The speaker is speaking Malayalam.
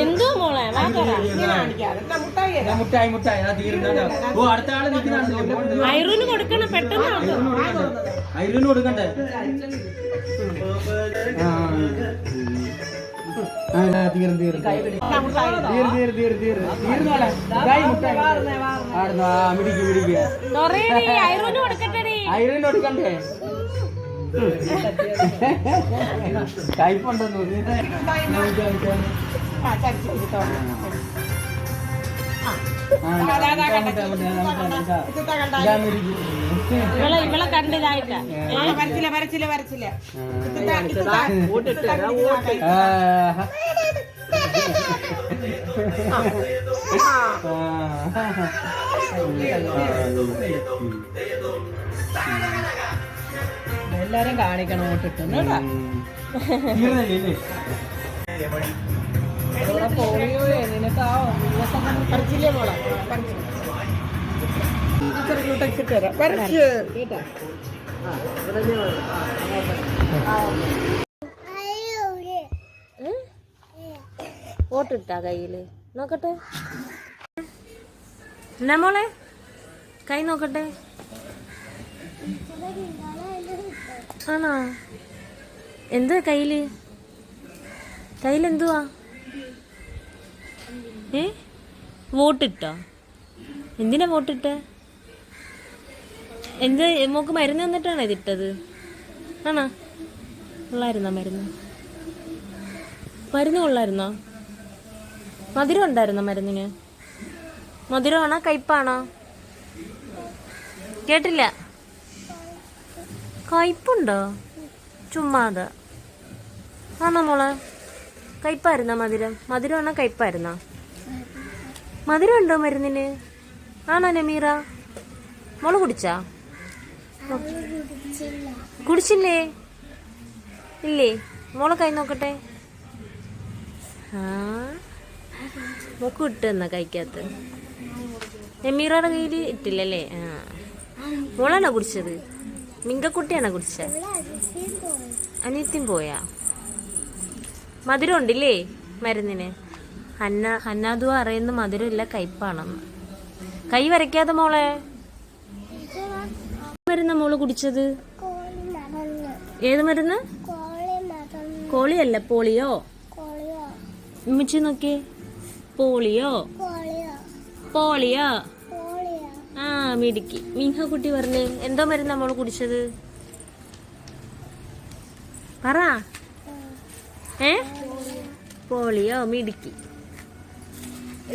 എന്തോ മോളെ? മുട്ടായി മുട്ടായി ഓ അടുത്ത ആൾ ഐറൂന് കൊടുക്കണം പെട്ടെന്ന്. അയിലൂന് കൊടുക്കണ്ടേ? അയിലിന് കൊടുക്കണ്ടേ? കയ്പുണ്ടെന്ന് ഇവളെ ഇവളെ കണ്ടിതായിട്ട വരച്ചില്ല വരച്ചില്ല വരച്ചില്ല എല്ലാരും കാണിക്കണം ഓട്ടിട്ട് പോളിയോ നിനക്കാവോ പറിച്ചില്ലേ മോളെ? പറിച്ചു തരാം. പറിച്ച് കേട്ടാ? ഓട്ടിട്ടാ കയ്യിൽ. നോക്കട്ടെ. എന്നാ മോളെ? കൈ നോക്കട്ടെ. ആണോ? എന്ത് കയ്യിൽ? കയ്യിലെന്തുവാ? ഏ? വോട്ടിട്ടോ? എന്തിനാ വോട്ടിട്ട്? എന്ത് മോക്ക് മരുന്ന് തന്നിട്ടാണോ ഇതിട്ടത് ആണോ? കൊള്ളായിരുന്നോ മരുന്ന്? മരുന്ന് കൊള്ളായിരുന്നോ? മധുരം ഉണ്ടായിരുന്നോ മരുന്നിന്? മധുരമാണോ കയ്പാണോ? കേട്ടില്ല. കയ്പുണ്ടോ? ചുമ്മാതെ. ആണോ മോളെ? കയ്പായിരുന്നോ മധുരം? മധുരമാണോ കയ്പായിരുന്നോ? മധുരം ഉണ്ടോ മരുന്നിന്? ആണോ നമീറ? മോൾ കുടിച്ചാ? കുടിച്ചില്ലേ? ഇല്ലേ? മോളെ കൈ നോക്കട്ടെ. ആ. മോക്ക് ഇട്ടെന്ന കൈക്കകത്ത് എമീറയുടെ കയ്യിൽ ഇട്ടില്ലല്ലേ? ആ. മോളാണോ കുടിച്ചത്? മിങ്കക്കുട്ടിയാണോ കുടിച്ചത് അനിയത്തിൻ പോയാ? മധുരം ഉണ്ടില്ലേ മരുന്നിന്? ഹന്ന ഹന്നാദു അറിയുന്ന മധുരമില്ല കയ്പാണെന്ന്. കൈ വരയ്ക്കാതെ മോളെ? മരുന്ന മോൾ കുടിച്ചത്? ഏത് മരുന്ന്? കോളിയല്ല പോളിയോ? ഉമ്മച്ചി നോക്കിയേ പോളിയോ? പോളിയോ? ആ മിടുക്കി. മിൻഹ കുട്ടി പറഞ്ഞേ എന്തോ മരുന്ന് നമ്മൾ കുടിച്ചത്? പറ. ഏ? പോളിയോ മിടുക്കി.